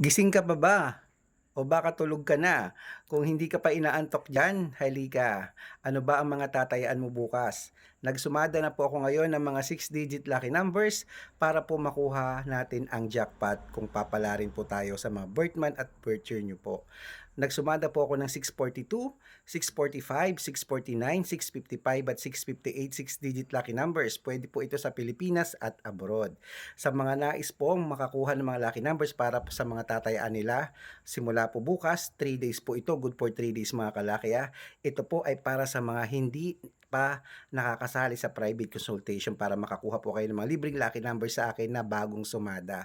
Gising ka pa ba? O baka tulog ka na? Kung hindi ka pa inaantok dyan, halika. Ano ba ang mga tatayaan mo bukas? Nagsumada na po ako ngayon ng mga 6-digit lucky numbers para po makuha natin ang jackpot kung papalarin po tayo sa mga birth month at birth year nyo po. Nagsumada po ako ng 642, 645, 649, 655 at 658 6-digit lucky numbers. Pwede po ito sa Pilipinas at abroad. Sa mga nais pong makakuha ng mga lucky numbers para po sa mga tatayaan nila, simula po bukas, 3 days po ito, good for 3 days mga kalaki ah. Ito po ay para sa mga hindi pa nakakasali sa private consultation para makakuha po kayo ng mga libreng lucky numbers sa akin na bagong sumada.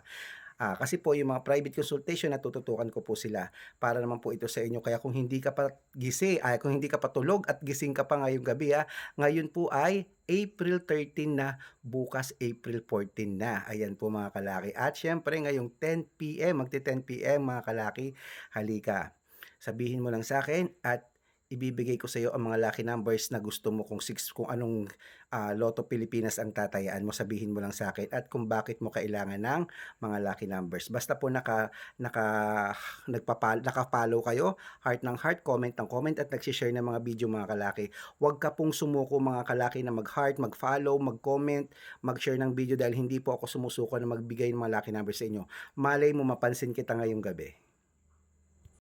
Ah, kasi po yung mga private consultation natututukan ko po sila para naman po ito sa inyo. Kaya kung hindi ka pa gising, ay kung hindi ka pa tulog at gising ka pa ngayong gabi ah, ngayon po ay April 13 na, bukas April 14 na. Ayan po mga kalaki. At syempre ngayong 10 p.m., magti 10 p.m. mga kalaki, halika. Sabihin mo lang sa akin at ibibigay ko sa iyo ang mga lucky numbers na gusto mo kung six kung anong ah, Lotto Pilipinas ang tatayaan mo sabihin mo lang sa akin at kung bakit mo kailangan ng mga lucky numbers. Basta po naka naka nagpapal naka-follow kayo heart ng heart comment ng comment at nagsi-share ng mga video mga kalaki. Huwag ka pong sumuko mga kalaki na mag-heart mag-follow mag-comment mag-share ng video dahil hindi po ako sumusuko na magbigay ng mga lucky numbers sa inyo. Malay mo mapansin kita ngayong gabi